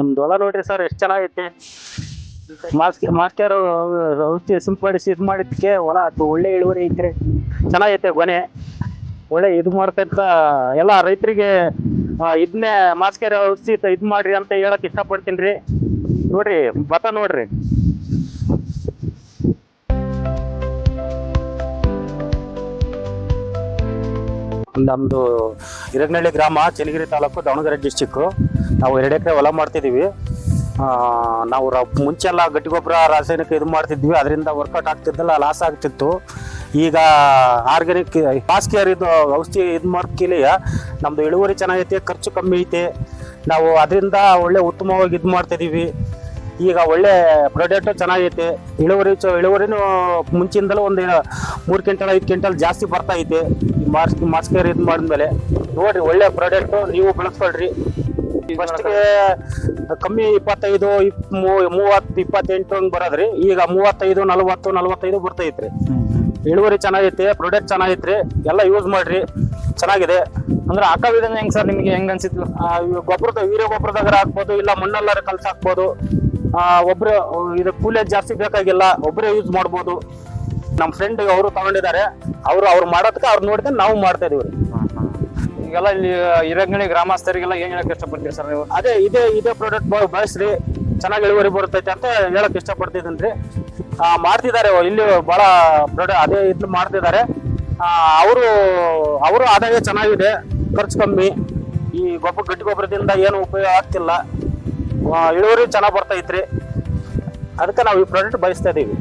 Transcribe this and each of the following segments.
ನಮ್ದು ಹೊಲ ನೋಡ್ರಿ ಸರ್, ಎಷ್ಟು ಚೆನ್ನಾಗೈತೆ. ಮಾಸ್ಕ್ ಮಾಸ್ಟರ್ ಔಷಧಿ ಸಿಂಪಡಿಸಿ ಇದು ಮಾಡಿದ್ದಕ್ಕೆ ಹೊಲ ಅದು ಒಳ್ಳೆ ಇಳುವರಿ ಐತ್ರಿ. ಚೆನ್ನಾಗೈತೆ ಗೊನೆ. ಒಳ್ಳೆ ಇದು ಮಾಡ್ತಂತ ಎಲ್ಲ ರೈತರಿಗೆ ಇದನ್ನೇ ಮಾಸ್ಕರ್, ಔಷಧಿ ಇದು ಮಾಡ್ರಿ ಅಂತ ಹೇಳಕ್ ಇಷ್ಟಪಡ್ತೀನಿ ರೀ. ನೋಡ್ರಿ ಭತ್ತ ನೋಡ್ರಿ. ನಮ್ದು ಹಿರಗ್ನಳ್ಳಿ ಗ್ರಾಮ, ಚನ್ನಗಿರಿ ತಾಲೂಕು ದಾವಣಗೆರೆ ಡಿಸ್ಟಿಕ್ಕು ನಾವು ಎರಡು ಎಕರೆ ಹೊಲ ಮಾಡ್ತಿದ್ದೀವಿ. ನಾವು ರ ಮುಂಚೆಲ್ಲ ಗಟ್ಟಿ ಗೊಬ್ಬರ ರಾಸಾಯನಿಕ ಇದು ಮಾಡ್ತಿದ್ವಿ. ಅದರಿಂದ ವರ್ಕೌಟ್ ಆಗ್ತಿದ್ದಲ್ಲ ಲಾಸ್ ಆಗ್ತಿತ್ತು. ಈಗ ಆರ್ಗ್ಯಾನಿಕ್ ಪಾಸ್ಕಿಯರ್ ಇದು ಔಷಧಿ ಇದು ಮಾಡ್ಕಿಲಿಯ ನಮ್ಮದು ಇಳುವರಿ ಚೆನ್ನಾಗೈತೆ, ಖರ್ಚು ಕಮ್ಮಿ ಐತೆ. ನಾವು ಅದರಿಂದ ಒಳ್ಳೆ ಉತ್ತಮವಾಗಿ ಇದು ಮಾಡ್ತಿದ್ದೀವಿ. ಈಗ ಒಳ್ಳೆ ಪ್ರಾಡಕ್ಟು ಚೆನ್ನಾಗೈತೆ. ಇಳುವರಿ ಚ, ಇಳುವರಿನೂ ಮುಂಚಿಂದಲೂ ಒಂದು ಮೂರು ಕ್ವಿಂಟಲ್, ಐದು ಕ್ವಿಂಟಲ್ ಜಾಸ್ತಿ ಬರ್ತಾ ಐತೆ. ಮಾರ್ಸ್ ಮಾಸ್ಕೇರ್ ಇದು ಮಾಡಿದ್ಮೇಲೆ. ನೋಡಿರಿ ಒಳ್ಳೆ ಪ್ರಾಡಕ್ಟು ನೀವು ಬಳಸ್ಕೊಳ್ರಿ. ಫಸ್ಟ್ಗೆ ಕಮ್ಮಿ ಇಪ್ಪತ್ತೈದು ಮೂವತ್ತು ಇಪ್ಪತ್ತೆಂಟು ಹಂಗೆ ಬರೋದ್ರಿ. ಈಗ ಮೂವತ್ತೈದು ನಲವತ್ತು ನಲವತ್ತೈದು ಬರ್ತೈತ್ರಿ. ಇಳುವರಿ ಚೆನ್ನಾಗೈತೆ ಪ್ರೊಡಕ್ಟ್ ಚೆನ್ನಾಗೈತ್ರಿ ಎಲ್ಲ ಯೂಸ್ ಮಾಡ್ರಿ. ಚೆನ್ನಾಗಿದೆ. ಅಂದ್ರೆ ಅಕ್ಕ ವಿಧಾನ ಹೆಂಗ್ ಸರ್ ನಿಮ್ಗೆ ಹೆಂಗ್ ಅನ್ಸಿತ್ತು ಗೊಬ್ಬರದ ವೀರ್ಯ ಗೊಬ್ಬರದಾಗ ಹಾಕ್ಬೋದು ಇಲ್ಲ ಮಣ್ಣಲ್ಲಾರೆ ಕಲ್ಸ ಹಾಕ್ಬೋದು. ಆ, ಒಬ್ರು ಇದು ಕೂಲೇಜ್ ಜಾಸ್ತಿ ಬೇಕಾಗಿಲ್ಲ ಒಬ್ಬರೇ ಯೂಸ್ ಮಾಡ್ಬೋದು. ನಮ್ಮ ಫ್ರೆಂಡ್ ಅವರು ತಗೊಂಡಿದ್ದಾರೆ. ಅವರು ಅವ್ರು ಮಾಡೋದಕ್ಕೆ ಅವ್ರು ನೋಡಿದ್ರೆ ನಾವು ಮಾಡ್ತಾ ಇದೀವಿ ಈಗೆಲ್ಲ ಇಲ್ಲಿ ಹಿರಂಗಣಿ ಗ್ರಾಮಸ್ಥರಿಗೆಲ್ಲ ಏನ್ ಹೇಳಕ್ ಇಷ್ಟಪಡ್ತೀರಿ ಸರ್ ನೀವು? ಅದೇ, ಇದೇ ಇದೇ ಪ್ರಾಡಕ್ಟ್ ಬಳಸ್ರಿ. ಚೆನ್ನಾಗಿ ಇಳುವರಿ ಬರ್ತೈತೆ ಅಂತ ಹೇಳಕ್ ಇಷ್ಟಪಡ್ತಿದ್ದೀನಿ ಮಾಡ್ತಿದ್ದಾರೆ, ಇಲ್ಲಿ ಬಹಳ ಪ್ರಾಡಕ್ಟ್ ಅದೇ ಇದು ಮಾಡ್ತಿದ್ದಾರೆ. ಅವರು ಅವರು ಆದಾಯ ಚೆನ್ನಾಗಿದೆ, ಖರ್ಚು ಕಮ್ಮಿ. ಈ ಗೊಬ್ಬರ ಗಟ್ಟಿ ಗೊಬ್ಬರದಿಂದ ಏನು ಉಪಯೋಗ ಆಗ್ತಿಲ್ಲ. ಇಳುವರಿ ಚೆನ್ನಾಗಿ ಬರ್ತೈತ್ರಿ. ಅದಕ್ಕೆ ನಾವು ಈ ಪ್ರಾಡಕ್ಟ್ ಬಯಸ್ತಾ ಇದೀವಿ.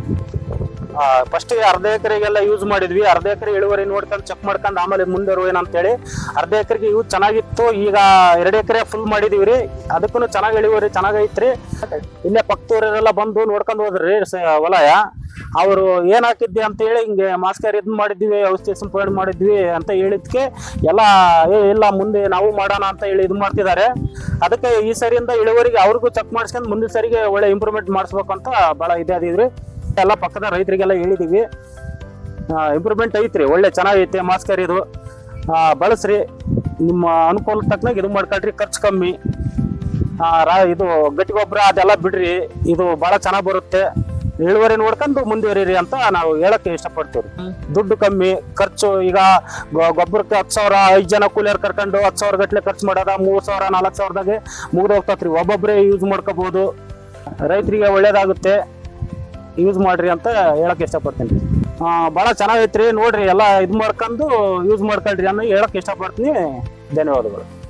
ಫಸ್ಟಿಗೆ ಅರ್ಧ ಎಕರೆಗೆಲ್ಲ ಯೂಸ್ ಮಾಡಿದ್ವಿ. ಅರ್ಧ ಎಕರೆ ಇಳುವರಿ ನೋಡ್ಕೊಂಡು ಚೆಕ್ ಮಾಡ್ಕೊಂಡು ಆಮೇಲೆ ಮುಂದೆ ಏನಂತೇಳಿ ಅರ್ಧ ಎಕರೆಗೆ ಯೂಸ್ ಚೆನ್ನಾಗಿತ್ತು. ಈಗ ಎರಡು ಎಕರೆ ಫುಲ್ ಮಾಡಿದೀವಿ ರೀ ಅದಕ್ಕೂ ಚೆನ್ನಾಗಿ ಇಳುವರಿ ಚೆನ್ನಾಗೈತ್ರಿ ಇಲ್ಲೇ ಪಕ್ಕದವರೆಲ್ಲ ಬಂದು ನೋಡ್ಕೊಂಡು ಹೋದ್ರಿ ವಲಯ. ಅವರು ಏನ್ ಹಾಕಿದ್ದೆ ಅಂತ ಹೇಳಿ ಹಿಂಗೆ ಮಾಸ್ಕರ್ ಇದ್ ಮಾಡಿದ್ವಿ, ಔಷಧಿ ಸಿಂಪಡಣೆ ಮಾಡಿದ್ವಿ ಅಂತ ಹೇಳಿದ್ಕೆ ಎಲ್ಲ, ಏ, ಇಲ್ಲ ಮುಂದೆ ನಾವು ಮಾಡೋಣ ಅಂತ ಹೇಳಿ ಇದು ಮಾಡ್ತಿದ್ದಾರೆ ಅದಕ್ಕೆ ಈ ಸರಿಯಿಂದ ಇಳುವರಿಗೆ ಅವ್ರಿಗೂ ಚೆಕ್ ಮಾಡಿಸ್ಕೊಂಡು ಮುಂದಿನ ಸರಿಗೆ ಒಳ್ಳೆ ಇಂಪ್ರೂವ್ಮೆಂಟ್ ಮಾಡಿಸ್ಬೇಕು ಅಂತ ಬಹಳ ಇದೆ ಅದಿದ್ರಿ ಎಲ್ಲ ಪಕ್ಕದ ರೈತರಿಗೆಲ್ಲ ಹೇಳಿದೀವಿ. ಇಂಪ್ರೂವ್ಮೆಂಟ್ ಐತ್ರಿ ಒಳ್ಳೆ ಚೆನ್ನಾಗೈತೆ ಮಾಸ್ಕರ್ ಇದು ಬಳಸ್ರಿ ನಿಮ್ಮ ಅನುಕೂಲ ತಕ್ಕನಾಗ ಇದು ಮಾಡ್ಕೊಳ್ರಿ ಖರ್ಚು ಕಮ್ಮಿ. ರಾ- ಇದು ಗಟ್ಟಿ ಗೊಬ್ಬರ ಅದೆಲ್ಲ ಬಿಡ್ರಿ ಇದು ಭಾಳ ಚೆನ್ನಾಗಿ ಬರುತ್ತೆ. ಇಳುವರಿ ನೋಡ್ಕೊಂಡು ಮುಂದುವರಿರಿ ಅಂತ ನಾವು ಹೇಳಕ್ಕೆ ಇಷ್ಟಪಡ್ತೀವಿ ದುಡ್ಡು ಕಮ್ಮಿ ಖರ್ಚು ಈಗ ಗೊಬ್ಬರಕ್ಕೆ ಹತ್ತು ಸಾವಿರ ಐದು ಜನ ಕೂಲಿಯರ್ ಕರ್ಕೊಂಡು ಹತ್ತು ಸಾವಿರ ಗಟ್ಲೆ ಖರ್ಚು ಮಾಡೋದ ಮೂರು ಸಾವಿರ ನಾಲ್ಕು ಸಾವಿರದಾಗೆ ಮುಗಿದು ಹೋಗ್ತತ್ರಿ ಒಬ್ಬೊಬ್ಬರೇ ಯೂಸ್ ಮಾಡ್ಕೋಬಹುದು ರೈತರಿಗೆ ಒಳ್ಳೇದಾಗುತ್ತೆ. ಯೂಸ್ ಮಾಡ್ರಿ ಅಂತ ಹೇಳಕ್ ಇಷ್ಟಪಡ್ತೀನಿ. ಭಾಳ ಚೆನ್ನಾಗೈತ್ರಿ. ನೋಡ್ರಿ, ಎಲ್ಲ ಇದು ಮಾಡ್ಕೊಂಡು ಯೂಸ್ ಮಾಡ್ಕೊಳ್ರಿ ಅನ್ನೋ ಹೇಳಕ್ ಇಷ್ಟಪಡ್ತೀನಿ. ಧನ್ಯವಾದಗಳು.